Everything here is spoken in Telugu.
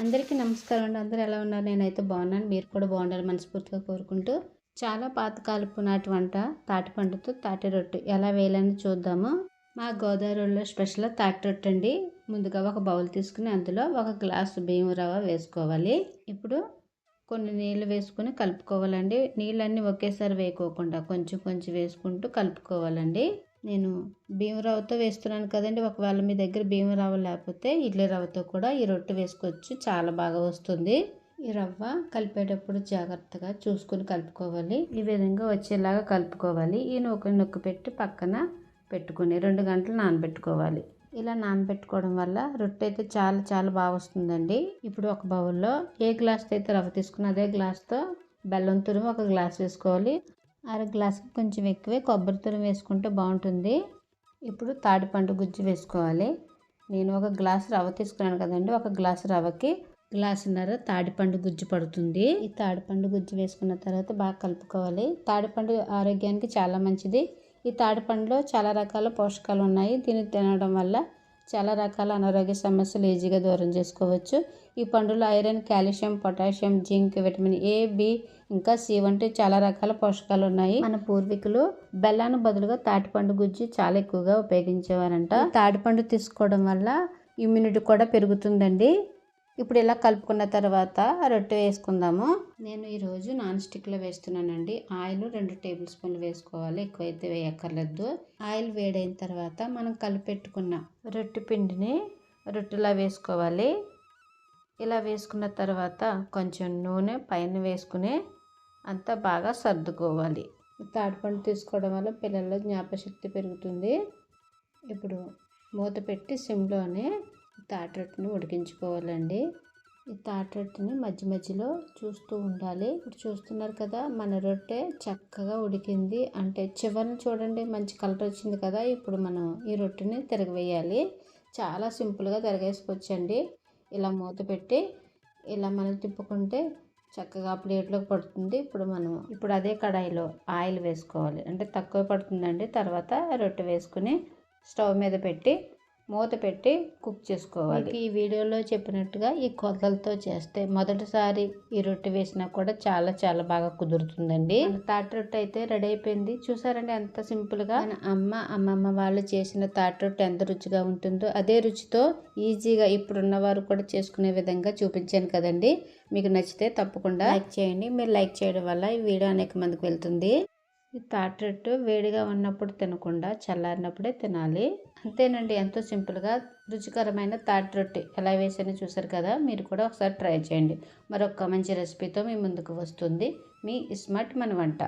అందరికీ నమస్కారం అండి. అందరూ ఎలా ఉన్నారు? నేనైతే బాగున్నాను. మీరు కూడా బాగుండాలి మనస్ఫూర్తిగా కోరుకుంటూ చాలా పాతకాలపు నాటి వంట తాటి పండుతో తాటి రొట్టె ఎలా వేయాలని చూద్దాము. మా గోదావరిలో స్పెషల్ తాటి రొట్టె అండి. ముందుగా ఒక బౌల్ తీసుకుని అందులో ఒక గ్లాసు బియ్యం రవ్వ వేసుకోవాలి. ఇప్పుడు కొన్ని నీళ్ళు వేసుకొని కలుపుకోవాలండి. నీళ్ళన్నీ ఒకేసారి వేయకోకుండా కొంచెం కొంచెం వేసుకుంటూ కలుపుకోవాలండి. నేను భీమరవ్వతో వేస్తున్నాను కదండి. ఒకవేళ మీ దగ్గర భీమరవ్వ రవ్వ లేకపోతే ఇడ్లీ రవ్వతో కూడా ఈ రొట్టె వేసుకోవచ్చు. చాలా బాగా వస్తుంది. ఈ రవ్వ కలిపేటప్పుడు జాగ్రత్తగా చూసుకొని కలుపుకోవాలి. ఈ విధంగా వచ్చేలాగా కలుపుకోవాలి. ఈ నొక్కి నొక్కి పెట్టి పక్కన పెట్టుకుని రెండు గంటలు నానబెట్టుకోవాలి. ఇలా నానబెట్టుకోవడం వల్ల రొట్టె అయితే చాలా చాలా బాగా వస్తుందండి. ఇప్పుడు ఒక బౌల్లో ఏ గ్లాస్తో అయితే రవ్వ తీసుకున్న అదే గ్లాస్తో బెల్లం తురుము ఒక గ్లాస్ వేసుకోవాలి. అర గ్లాస్కి కొంచెం ఎక్కువే కొబ్బరి తురం వేసుకుంటే బాగుంటుంది. ఇప్పుడు తాడిపండు గుజ్జు వేసుకోవాలి. నేను ఒక గ్లాస్ రవ్వ తీసుకున్నాను కదండి ఒక గ్లాస్ రవ్వకి గ్లాసున్నర తాడిపండు గుజ్జు పడుతుంది. ఈ తాడిపండు గుజ్జు వేసుకున్న తర్వాత బాగా కలుపుకోవాలి. తాడిపండు ఆరోగ్యానికి చాలా మంచిది. ఈ తాడిపండులో చాలా రకాల పోషకాలు ఉన్నాయి. దీన్ని తినడం వల్ల చాలా రకాల అనారోగ్య సమస్యలు ఈజీగా దూరం చేసుకోవచ్చు. ఈ పండులో iron calcium potassium zinc vitamin A B ఇంకా సి వంటి చాలా రకాల పోషకాలు ఉన్నాయి. మన పూర్వీకులు బెల్లాన్ని బదులుగా తాటిపండు గుజ్జు చాలా ఎక్కువగా ఉపయోగించేవారంట. తాటిపండు తీసుకోవడం వల్ల ఇమ్యూనిటీ కూడా పెరుగుతుందండి. ఇప్పుడు ఇలా కలుపుకున్న తర్వాత రొట్టె వేసుకుందాము. నేను ఈరోజు నాన్ స్టిక్లో వేస్తున్నానండి. ఆయిల్ రెండు టేబుల్ స్పూన్లు వేసుకోవాలి. ఎక్కువైతే వేయక్కర్లేదు. ఆయిల్ వేడైన తర్వాత మనం కలిపెట్టుకున్న రొట్టె పిండిని రొట్టెలా వేసుకోవాలి. ఇలా వేసుకున్న తర్వాత కొంచెం నూనె పైన వేసుకుని అంతా బాగా సర్దుకోవాలి. తాటిపండు తీసుకోవడం వల్ల పిల్లల్లో జ్ఞాపశక్తి పెరుగుతుంది. ఇప్పుడు మూత పెట్టి సిమ్లోనే తాటి ఉడికించుకోవాలండి. ఈ తాటరొట్టిని మధ్య మధ్యలో చూస్తూ ఉండాలి. ఇప్పుడు చూస్తున్నారు కదా మన రొట్టె చక్కగా ఉడికింది. అంటే చివరిని చూడండి మంచి కలర్ వచ్చింది కదా. ఇప్పుడు మనం ఈ రొట్టెని తిరగవేయాలి. చాలా సింపుల్గా తిరగేసుకోవచ్చండి. ఇలా మూత పెట్టి ఇలా మనం తిప్పుకుంటే చక్కగా ప్లేట్లోకి పడుతుంది. ఇప్పుడు మనం ఇప్పుడు అదే కడాయిలో ఆయిల్ వేసుకోవాలి. అంటే తక్కువ పడుతుందండి. తర్వాత రొట్టె వేసుకుని స్టవ్ మీద పెట్టి మూత పెట్టి కుక్ చేసుకోవాలి. ఈ వీడియోలో చెప్పినట్టుగా ఈ కొలతలతో చేస్తే మొదటిసారి ఈ రొట్టె వేసినా కూడా చాలా చాలా బాగా కుదురుతుందండి. తాటి రొట్టె అయితే రెడీ అయిపోయింది. చూసారండి ఎంత సింపుల్గా? అమ్మ అమ్మమ్మ వాళ్ళు చేసిన తాటి రొట్టె ఎంత రుచిగా ఉంటుందో అదే రుచితో ఈజీగా ఇప్పుడున్న వారు కూడా చేసుకునే విధంగా చూపించాను కదండి. మీకు నచ్చితే తప్పకుండా లైక్ చేయండి. మీరు లైక్ చేయడం వల్ల ఈ వీడియో అనేక మందికి వెళ్తుంది. ఈ తాటి రొట్టె వేడిగా ఉన్నప్పుడు తినకుండా చల్లారినప్పుడే తినాలి. అంతేనండి ఎంతో సింపుల్గా రుచికరమైన తాటి రొట్టె ఎలా వేసానో చూసారు కదా మీరు కూడా ఒకసారి ట్రై చేయండి. మరొక మంచి రెసిపీతో మీ ముందుకు వస్తుంది. మీ ఇస్మార్ట్ మన వంట